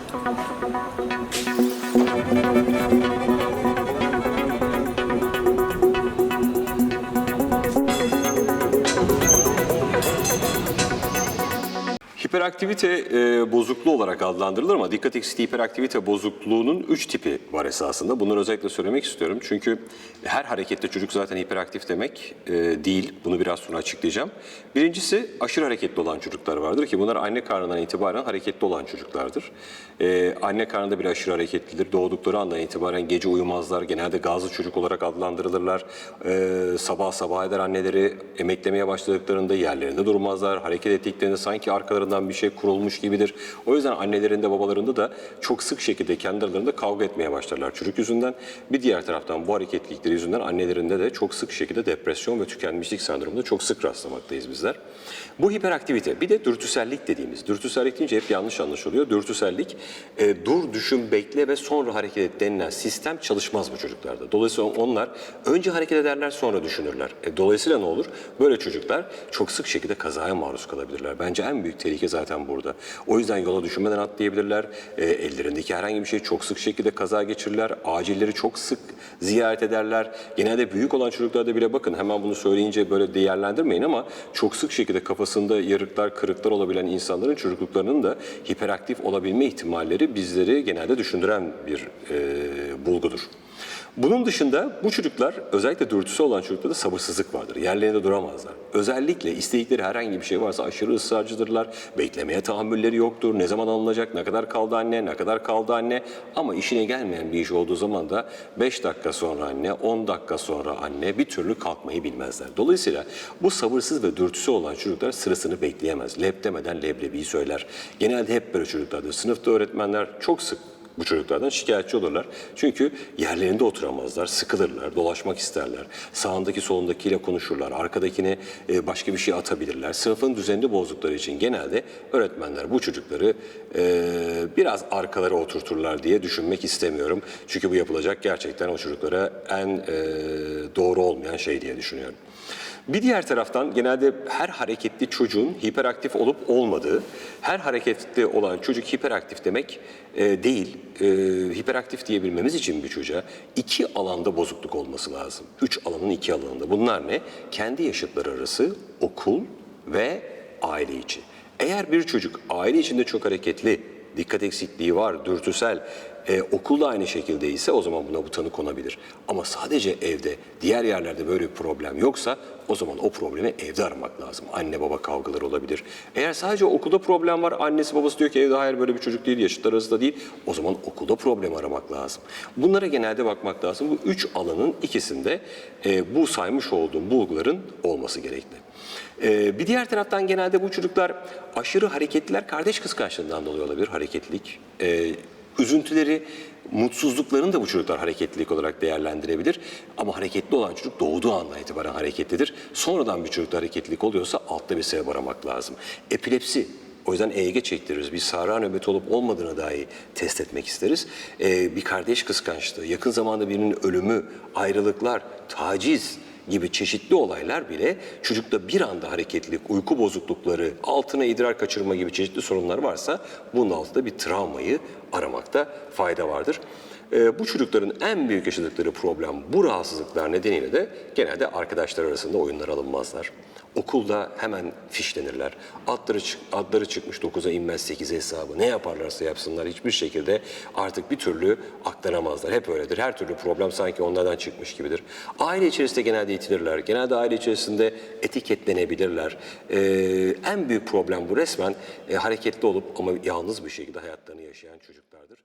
Thank you. Hiperaktivite e, bozukluğu olarak adlandırılır ama dikkat eksikliği hiperaktivite bozukluğunun üç tipi var esasında. Bunları özellikle söylemek istiyorum. Çünkü her harekette çocuk zaten hiperaktif demek e, değil. Bunu biraz sonra açıklayacağım. Birincisi aşırı hareketli olan çocuklar vardır ki bunlar anne karnından itibaren hareketli olan çocuklardır. E, anne karnında bir aşırı hareketlidir. Doğdukları andan itibaren gece uyumazlar. Genelde gazlı çocuk olarak adlandırılırlar. E, sabah sabah eder anneleri emeklemeye başladıklarında yerlerinde durmazlar. Hareket ettiklerinde sanki arkalarından bir şey kurulmuş gibidir. O yüzden annelerinde babalarında da çok sık şekilde kendi aralarında kavga etmeye başlarlar çocuk yüzünden. Bir diğer taraftan bu hareketlilikleri yüzünden annelerinde de çok sık şekilde depresyon ve tükenmişlik sendromunda çok sık rastlamaktayız bizler. Bu hiperaktivite bir de dürtüsellik dediğimiz. Dürtüsellik deyince hep yanlış anlaşılıyor. Dürtüsellik e, dur, düşün, bekle ve sonra hareket et denilen sistem çalışmaz bu çocuklarda. Dolayısıyla onlar önce hareket ederler sonra düşünürler. E, dolayısıyla ne olur? Böyle çocuklar çok sık şekilde kazaya maruz kalabilirler. Bence en büyük tehlike zaten burada. O yüzden yola düşünmeden atlayabilirler. E, ellerindeki herhangi bir şey çok sık şekilde kaza geçirirler. Acilleri çok sık ziyaret ederler. Genelde büyük olan çocuklarda bile bakın hemen bunu söyleyince böyle değerlendirmeyin ama çok sık şekilde kafasında yarıklar, kırıklar olabilen insanların çocukluklarının da hiperaktif olabilme ihtimalleri bizleri genelde düşündüren bir e, bulgudur. Bunun dışında bu çocuklar özellikle dürtüsü olan çocuklarda sabırsızlık vardır. Yerlerinde duramazlar. Özellikle istedikleri herhangi bir şey varsa aşırı ısrarcıdırlar. Beklemeye tahammülleri yoktur. Ne zaman alınacak, ne kadar kaldı anne, ne kadar kaldı anne. Ama işine gelmeyen bir iş olduğu zaman da 5 dakika sonra anne, 10 dakika sonra anne bir türlü kalkmayı bilmezler. Dolayısıyla bu sabırsız ve dürtüsü olan çocuklar sırasını bekleyemez. Lep demeden leblebiyi söyler. Genelde hep böyle çocuklardır. Sınıfta öğretmenler çok sık bu çocuklardan şikayetçi olurlar. Çünkü yerlerinde oturamazlar, sıkılırlar, dolaşmak isterler. Sağındaki solundakiyle konuşurlar, arkadakine e, başka bir şey atabilirler. Sınıfın düzenini bozdukları için genelde öğretmenler bu çocukları e, biraz arkalara oturturlar diye düşünmek istemiyorum. Çünkü bu yapılacak gerçekten o çocuklara en e, doğru olmayan şey diye düşünüyorum. Bir diğer taraftan genelde her hareketli çocuğun hiperaktif olup olmadığı, her hareketli olan çocuk hiperaktif demek e, değil. E, hiperaktif diyebilmemiz için bir çocuğa iki alanda bozukluk olması lazım. Üç alanın iki alanında. Bunlar ne? Kendi yaşıtları arası, okul ve aile içi. Eğer bir çocuk aile içinde çok hareketli, dikkat eksikliği var, dürtüsel, e, okulda aynı şekilde ise o zaman buna bu tanı konabilir. Ama sadece evde, diğer yerlerde böyle bir problem yoksa o zaman o problemi evde aramak lazım. Anne baba kavgaları olabilir. Eğer sadece okulda problem var, annesi babası diyor ki evde hayır böyle bir çocuk değil, yaşıtlar arasında değil. O zaman okulda problem aramak lazım. Bunlara genelde bakmak lazım. Bu üç alanın ikisinde e, bu saymış olduğum bulguların olması gerekli. Ee, bir diğer taraftan genelde bu çocuklar aşırı hareketliler kardeş kıskançlığından dolayı olabilir hareketlilik. Ee, üzüntüleri, mutsuzluklarını da bu çocuklar hareketlilik olarak değerlendirebilir. Ama hareketli olan çocuk doğduğu andan itibaren hareketlidir. Sonradan bir çocukta hareketlilik oluyorsa altta bir sebep aramak lazım. Epilepsi o yüzden EEG çektiririz. Bir sahra nöbeti olup olmadığını dahi test etmek isteriz. Ee, bir kardeş kıskançlığı, yakın zamanda birinin ölümü, ayrılıklar, taciz, gibi çeşitli olaylar bile çocukta bir anda hareketlilik, uyku bozuklukları, altına idrar kaçırma gibi çeşitli sorunlar varsa bunun altında bir travmayı aramakta fayda vardır. Ee, bu çocukların en büyük yaşadıkları problem bu rahatsızlıklar nedeniyle de genelde arkadaşlar arasında oyunlar alınmazlar. Okulda hemen fişlenirler. Adları, çık- adları çıkmış 9'a inmez 8 hesabı. Ne yaparlarsa yapsınlar hiçbir şekilde artık bir türlü aktaramazlar. Hep öyledir. Her türlü problem sanki onlardan çıkmış gibidir. Aile içerisinde genelde itilirler. Genelde aile içerisinde etiketlenebilirler. Ee, en büyük problem bu resmen e, hareketli olup ama yalnız bir şekilde hayatlarını yaşayan çocuklardır.